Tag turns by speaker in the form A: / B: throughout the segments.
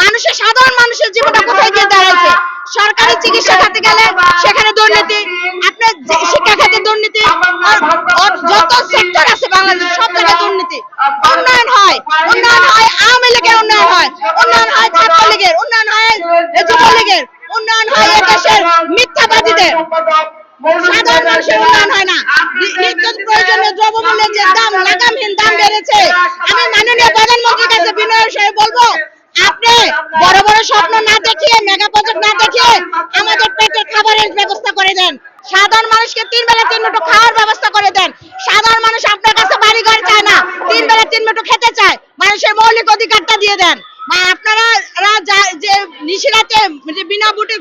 A: মানুষের সাধারণ মানুষের জীবনটা কোথায় গিয়ে সরকারি চিকিৎসা খাতে গেলে সেখানে দুর্নীতি আপনার শিক্ষা খাতে দুর্নীতি যত সেক্টর আছে বাংলাদেশ সব জায়গায় উন্নয়ন হয়। উন্নয়ন হয় আওয়ামী লীগের উন্নয়ন হয়। উন্নয়ন হয় ছাত্র লীগের। উন্নয়ন হয় উন্নয়ন হয় এ দেশের মিথ্যাবাদীদের। সাধারণ মানুষের উন্নয়ন হয় না। নিত্য প্রয়োজনীয় দ্রব্যমূল্যের যে দাম, লাগামহীন দাম বেড়েছে। আমি মাননীয় প্রধানমন্ত্রীর কাছে বলব, আপনি বড় বড় স্বপ্ন না দেখিয়ে মেগা প্রজেক্ট না দেখিয়ে আমাদের পেটের খাবারের ব্যবস্থা করে দেন। সাধারণ মানুষকে তিন বেলা তিন মুঠো খাওয়ার ব্যবস্থা করে দেন। সাধারণ মানুষ আপনার কাছে বাড়ি ঘর চায় না তিন মুঠো খেতে চায় মানুষের মৌলিক অধিকারটা দিয়ে দেন। আপনারা যে নিশিরাতে যে বিনা ভোটে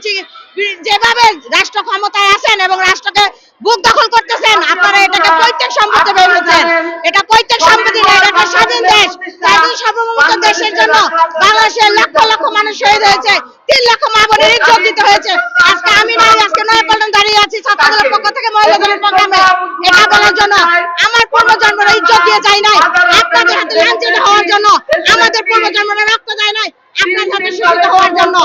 A: যেভাবে রাষ্ট্র ক্ষমতায় আছেন এবং রাষ্ট্রকে বুক দখল করতেছেন আপনারা এটাকে পৈতৃক সম্পত্তি ভেবেছেন এটা পৈতৃক সম্পত্তি না এটা একটা স্বাধীন দেশ। স্বাধীন সার্বভৌমত্ব দেশের জন্য বাংলাদেশের লক্ষ লক্ষ মানুষ শহীদ হয়েছে। তিন লক্ষ মা বোনের ইজ্জত দিতে হয়েছে। আজকে আমি নাই আজকে নয় পল্টন দাঁড়িয়ে আছি ছাত্রদলের পক্ষ থেকে মহিলা দলের প্রোগ্রামে। এটা বলার জন্য পূর্বজন্মরা ইজ্জত দিয়ে যায় নাই। আপনাদের হাতে লাঞ্ছিত হওয়ার জন্য আমাদের পূর্বজন্মরা রক্ত দেয় নাই। আপনাদের হাতে শোষিত হওয়ার জন্য।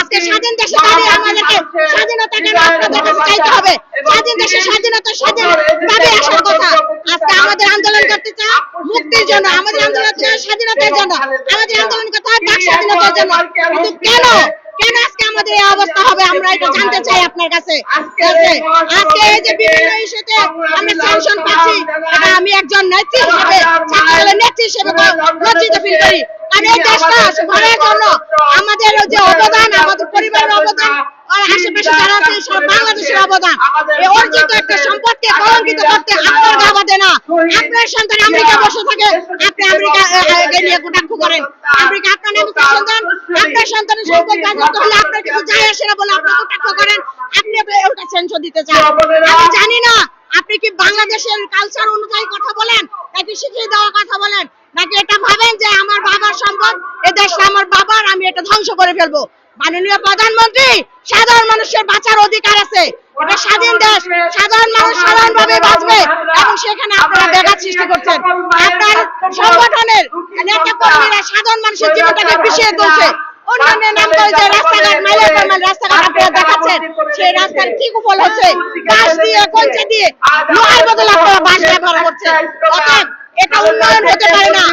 A: আজকে স্বাধীন দেশে দাঁড়িয়ে আমাদেরকে স্বাধীনতাকে আপনাদের কাছে চাইতে হবে। স্বাধীন দেশে স্বাধীনতা স্বাধীন ভাবে আসার কথা। আজকে আমাদের আন্দোলন করতে চায় মুক্তির জন্য। আমাদের আন্দোলন স্বাধীনতার জন্য। আমাদের আন্দোলন করতে হয় বাক স্বাধীনতার জন্য। কিন্তু কেন? আমাদের এই অবস্থা হবে আমরা এটা জানতে চাই আপনার কাছে। আজকে এই যে বিভিন্ন ইস্যুতে আমরা স্যাংশন পাচ্ছি এটা আমি একজন নেত্রী হিসেবে ছাত্রদলের নেত্রী হিসেবে লজ্জিত ফিল করি। কারণ এই দেশটা ঘরের জন্য আমাদের যে অবদান আমাদের পরিবারের অবদান আর আশেপাশে যারা আছে সব বাংলাদেশের অবদান। এই অর্জিত একটা সম্পদকে কলঙ্কিত করতে আপনার গা বাঁধে না। আপনার সন্তান আমেরিকা বসে থাকে আপনি আমেরিকা নিয়ে কটাক্ষ করেন। আমেরিকা আপনার নামে সন্তান। আপনার সন্তানের সম্পদ বাজেয়াপ্ত হলে আপনার কিছু যায় আসে না বলে আপনি কটাক্ষ করেন। আপনি ওটা সেন্সর দিতে চান। আমি জানি না আপনি কি বাংলাদেশের কালচার অনুযায়ী কথা বলেন নাকি শিখিয়ে দেওয়া কথা বলেন নাকি এটা ভাবেন যে আমার বাবার সম্পদ এ দেশটা আমার বাবার আমি এটা ধ্বংস করে ফেলব? মাননীয় প্রধানমন্ত্রী সাধারণ মানুষের বাঁচার অধিকার আছে। এটা স্বাধীন দেশ সাধারণ মানুষ সাধারণভাবে বাঁচবে এবং সেখানে আপনারা ব্যাঘাত সৃষ্টি করছেন। আপনার সংগঠনের নেতা কর্মীরা সাধারণ মানুষের জীবনটাকে পিছিয়ে তুলছে। অন্যান্য নাম করে যে রাস্তাঘাট মাইলের পর মাইল রাস্তাঘাট আপনারা দেখাচ্ছেন সেই রাস্তার কি কুফল হচ্ছে? বাস দিয়ে কঞ্চে দিয়ে লোহার বদলে আপনারা বাস ব্যবহার করছেন। অতএব এটা উন্নয়ন হতে পারে না।